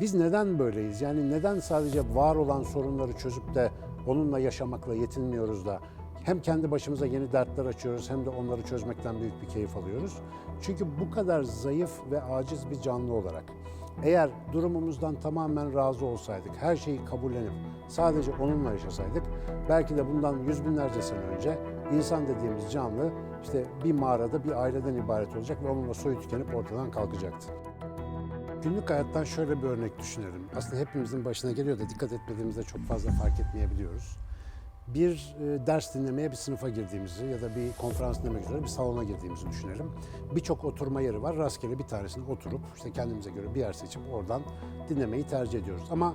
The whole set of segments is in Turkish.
Biz neden böyleyiz? Yani neden sadece var olan sorunları çözüp de onunla yaşamakla yetinmiyoruz da hem kendi başımıza yeni dertler açıyoruz hem de onları çözmekten büyük bir keyif alıyoruz. Çünkü bu kadar zayıf ve aciz bir canlı olarak eğer durumumuzdan tamamen razı olsaydık, her şeyi kabullenip sadece onunla yaşasaydık belki de bundan yüz binlerce sene önce insan dediğimiz canlı işte bir mağarada bir aileden ibaret olacak ve onunla soyu tükenip ortadan kalkacaktı. Günlük hayattan şöyle bir örnek düşünelim. Aslında hepimizin başına geliyor da dikkat etmediğimizde çok fazla fark etmeyebiliyoruz. Bir e, ders dinlemeye bir sınıfa girdiğimizi ya da bir konferans dinlemek üzere bir salona girdiğimizi düşünelim. Birçok oturma yeri var. Rastgele bir tanesine oturup işte kendimize göre bir yer seçip oradan dinlemeyi tercih ediyoruz. Ama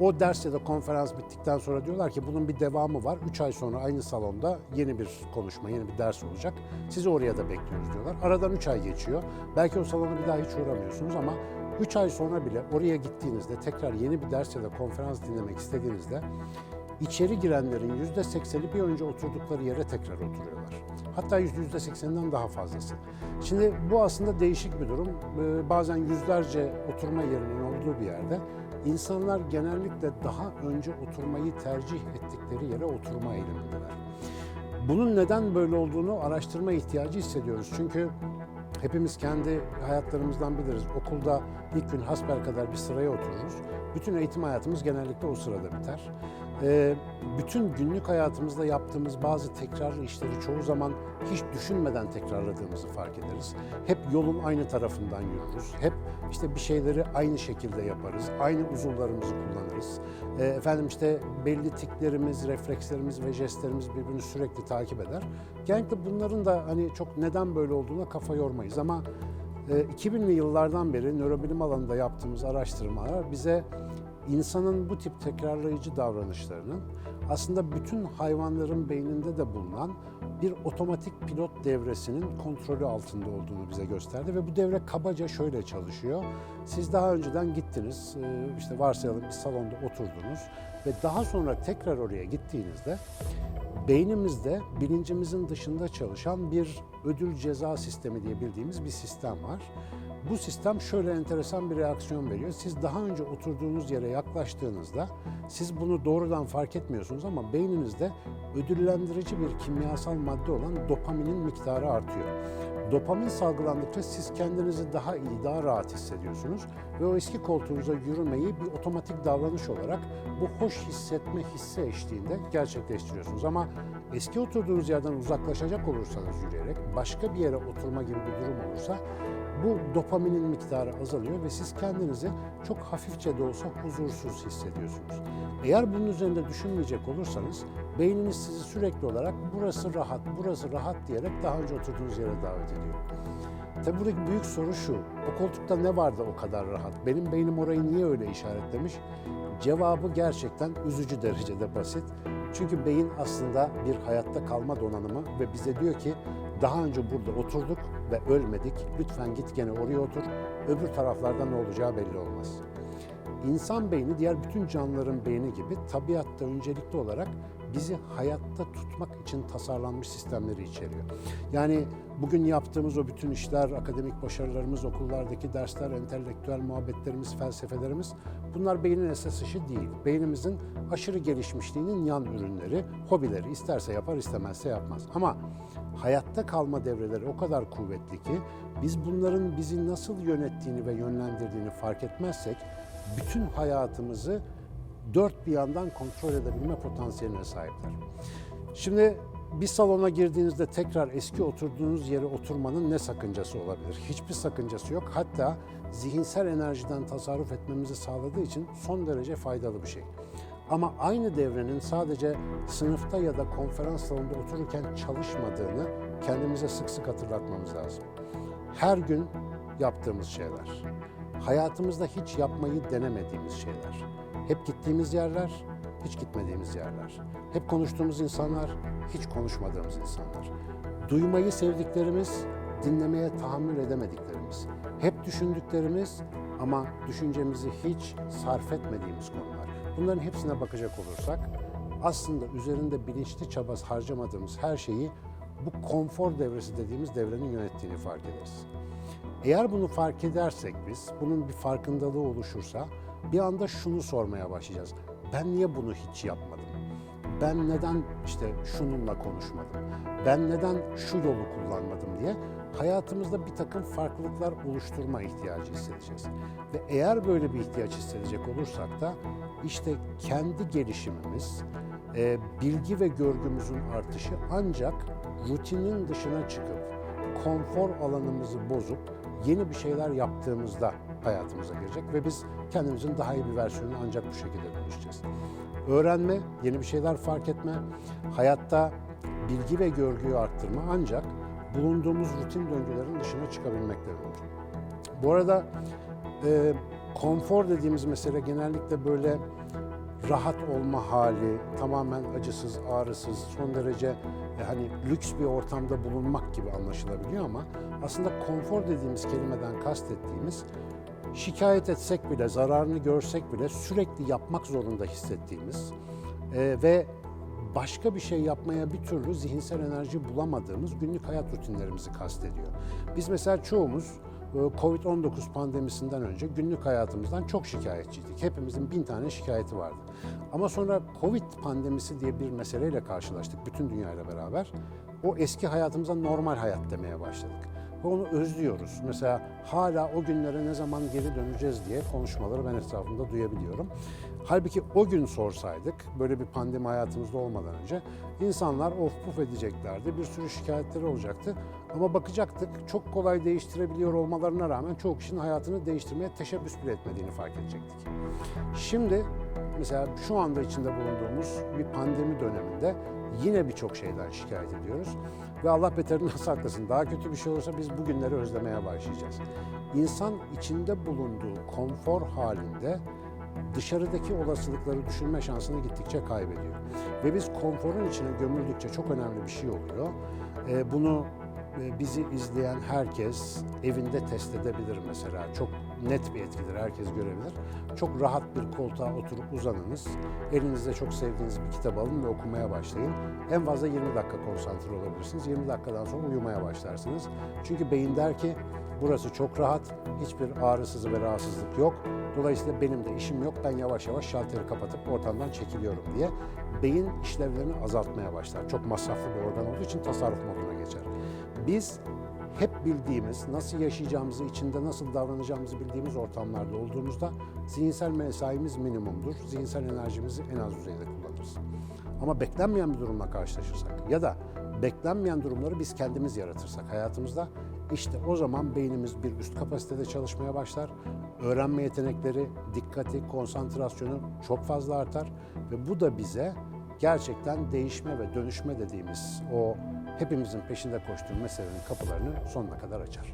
o ders ya da konferans bittikten sonra diyorlar ki bunun bir devamı var. Üç ay sonra aynı salonda yeni bir konuşma, yeni bir ders olacak. Sizi oraya da bekliyoruz diyorlar. Aradan üç ay geçiyor. Belki o salona bir daha hiç uğramıyorsunuz ama üç ay sonra bile oraya gittiğinizde tekrar yeni bir ders ya da konferans dinlemek istediğinizde içeri girenlerin yüzde sekseni bir önce oturdukları yere tekrar oturuyorlar. Hatta yüzde sekseninden daha fazlası. Şimdi bu aslında değişik bir durum. Ee, bazen yüzlerce oturma yerinin olduğu bir yerde insanlar genellikle daha önce oturmayı tercih ettikleri yere oturma eğilimindeler. Bunun neden böyle olduğunu araştırma ihtiyacı hissediyoruz. Çünkü hepimiz kendi hayatlarımızdan biliriz. Okulda ilk gün hasbelkader bir sıraya otururuz. Bütün eğitim hayatımız genellikle o sırada biter. Ee, bütün günlük hayatımızda yaptığımız bazı tekrarlı işleri çoğu zaman hiç düşünmeden tekrarladığımızı fark ederiz. Hep yolun aynı tarafından yürürüz. Hep işte bir şeyleri aynı şekilde yaparız. Aynı uzuvlarımızı kullanırız. Ee, efendim işte belli tiklerimiz, reflekslerimiz ve jestlerimiz birbirini sürekli takip eder. Genellikle bunların da hani çok neden böyle olduğuna kafa yormayız ama e, 2000'li yıllardan beri nörobilim alanında yaptığımız araştırmalar bize insanın bu tip tekrarlayıcı davranışlarının aslında bütün hayvanların beyninde de bulunan bir otomatik pilot devresinin kontrolü altında olduğunu bize gösterdi ve bu devre kabaca şöyle çalışıyor. Siz daha önceden gittiniz, e, işte varsayalım bir salonda oturdunuz ve daha sonra tekrar oraya gittiğinizde beynimizde bilincimizin dışında çalışan bir ödül ceza sistemi diye bildiğimiz bir sistem var. Bu sistem şöyle enteresan bir reaksiyon veriyor. Siz daha önce oturduğunuz yere yaklaştığınızda siz bunu doğrudan fark etmiyorsunuz ama beyninizde ödüllendirici bir kimyasal madde olan dopaminin miktarı artıyor. Dopamin salgılandıkça siz kendinizi daha iyi, daha rahat hissediyorsunuz ve o eski koltuğunuza yürümeyi bir otomatik davranış olarak bu hoş hissetme hissi eşliğinde gerçekleştiriyorsunuz. Ama eski oturduğunuz yerden uzaklaşacak olursanız yürüyerek başka bir yere oturma gibi bir durum olursa bu dopaminin miktarı azalıyor ve siz kendinizi çok hafifçe de olsa huzursuz hissediyorsunuz. Eğer bunun üzerinde düşünmeyecek olursanız beyniniz sizi sürekli olarak burası rahat, burası rahat diyerek daha önce oturduğunuz yere davet ediyor. Tabii buradaki büyük soru şu, o koltukta ne vardı o kadar rahat? Benim beynim orayı niye öyle işaretlemiş? Cevabı gerçekten üzücü derecede basit. Çünkü beyin aslında bir hayatta kalma donanımı ve bize diyor ki daha önce burada oturduk ve ölmedik. Lütfen git gene oraya otur. Öbür taraflarda ne olacağı belli olmaz. İnsan beyni diğer bütün canlıların beyni gibi tabiatta öncelikli olarak bizi hayatta tutmak için tasarlanmış sistemleri içeriyor. Yani bugün yaptığımız o bütün işler, akademik başarılarımız, okullardaki dersler, entelektüel muhabbetlerimiz, felsefelerimiz bunlar beynin esas işi değil. Beynimizin aşırı gelişmişliğinin yan ürünleri, hobileri isterse yapar istemezse yapmaz. Ama hayatta kalma devreleri o kadar kuvvetli ki biz bunların bizi nasıl yönettiğini ve yönlendirdiğini fark etmezsek bütün hayatımızı dört bir yandan kontrol edebilme potansiyeline sahipler. Şimdi bir salona girdiğinizde tekrar eski oturduğunuz yere oturmanın ne sakıncası olabilir? Hiçbir sakıncası yok. Hatta zihinsel enerjiden tasarruf etmemizi sağladığı için son derece faydalı bir şey. Ama aynı devrenin sadece sınıfta ya da konferans salonunda otururken çalışmadığını kendimize sık sık hatırlatmamız lazım. Her gün yaptığımız şeyler, hayatımızda hiç yapmayı denemediğimiz şeyler, hep gittiğimiz yerler, hiç gitmediğimiz yerler, hep konuştuğumuz insanlar, hiç konuşmadığımız insanlar, duymayı sevdiklerimiz, dinlemeye tahammül edemediklerimiz, hep düşündüklerimiz ama düşüncemizi hiç sarf etmediğimiz konular. Bunların hepsine bakacak olursak aslında üzerinde bilinçli çaba harcamadığımız her şeyi bu konfor devresi dediğimiz devrenin yönettiğini fark ederiz. Eğer bunu fark edersek biz, bunun bir farkındalığı oluşursa bir anda şunu sormaya başlayacağız. Ben niye bunu hiç yapmadım? Ben neden işte şununla konuşmadım? Ben neden şu yolu kullanmadım diye hayatımızda bir takım farklılıklar oluşturma ihtiyacı hissedeceğiz. Ve eğer böyle bir ihtiyaç hissedecek olursak da işte kendi gelişimimiz, e, bilgi ve görgümüzün artışı ancak rutinin dışına çıkıp konfor alanımızı bozup yeni bir şeyler yaptığımızda hayatımıza girecek ve biz kendimizin daha iyi bir versiyonunu ancak bu şekilde dönüşeceğiz. Öğrenme, yeni bir şeyler fark etme, hayatta bilgi ve görgüyü arttırma ancak bulunduğumuz rutin döngülerin dışına çıkabilmekle mümkün. Bu arada e, konfor dediğimiz mesele genellikle böyle rahat olma hali, tamamen acısız, ağrısız, son derece hani lüks bir ortamda bulunmak gibi anlaşılabiliyor ama aslında konfor dediğimiz kelimeden kastettiğimiz şikayet etsek bile, zararını görsek bile sürekli yapmak zorunda hissettiğimiz e, ve başka bir şey yapmaya bir türlü zihinsel enerji bulamadığımız günlük hayat rutinlerimizi kastediyor. Biz mesela çoğumuz e, Covid-19 pandemisinden önce günlük hayatımızdan çok şikayetçiydik. Hepimizin bin tane şikayeti vardı. Ama sonra Covid pandemisi diye bir meseleyle karşılaştık bütün dünyayla beraber. O eski hayatımıza normal hayat demeye başladık. Ve onu özlüyoruz. Mesela hala o günlere ne zaman geri döneceğiz diye konuşmaları ben etrafımda duyabiliyorum. Halbuki o gün sorsaydık, böyle bir pandemi hayatımızda olmadan önce insanlar of puf edeceklerdi, bir sürü şikayetleri olacaktı. Ama bakacaktık çok kolay değiştirebiliyor olmalarına rağmen çoğu kişinin hayatını değiştirmeye teşebbüs bile etmediğini fark edecektik. Şimdi mesela şu anda içinde bulunduğumuz bir pandemi döneminde yine birçok şeyden şikayet ediyoruz. Ve Allah beterinden saklasın. Daha kötü bir şey olursa biz bu günleri özlemeye başlayacağız. İnsan içinde bulunduğu konfor halinde dışarıdaki olasılıkları düşünme şansını gittikçe kaybediyor. Ve biz konforun içine gömüldükçe çok önemli bir şey oluyor. Ee, bunu e, bizi izleyen herkes evinde test edebilir mesela. Çok net bir etkidir, herkes görebilir. Çok rahat bir koltuğa oturup uzanınız. Elinizde çok sevdiğiniz bir kitap alın ve okumaya başlayın. En fazla 20 dakika konsantre olabilirsiniz. 20 dakikadan sonra uyumaya başlarsınız. Çünkü beyin der ki burası çok rahat, hiçbir ağrısızı ve rahatsızlık yok. Dolayısıyla benim de işim yok, ben yavaş yavaş şalteri kapatıp ortamdan çekiliyorum diye beyin işlevlerini azaltmaya başlar. Çok masraflı bir organ olduğu için tasarruf moduna geçer. Biz hep bildiğimiz, nasıl yaşayacağımızı, içinde nasıl davranacağımızı bildiğimiz ortamlarda olduğumuzda zihinsel mesaimiz minimumdur. Zihinsel enerjimizi en az düzeyde kullanırız. Ama beklenmeyen bir durumla karşılaşırsak ya da beklenmeyen durumları biz kendimiz yaratırsak hayatımızda işte o zaman beynimiz bir üst kapasitede çalışmaya başlar. Öğrenme yetenekleri, dikkati, konsantrasyonu çok fazla artar ve bu da bize gerçekten değişme ve dönüşme dediğimiz o hepimizin peşinde koştuğu meselenin kapılarını sonuna kadar açar.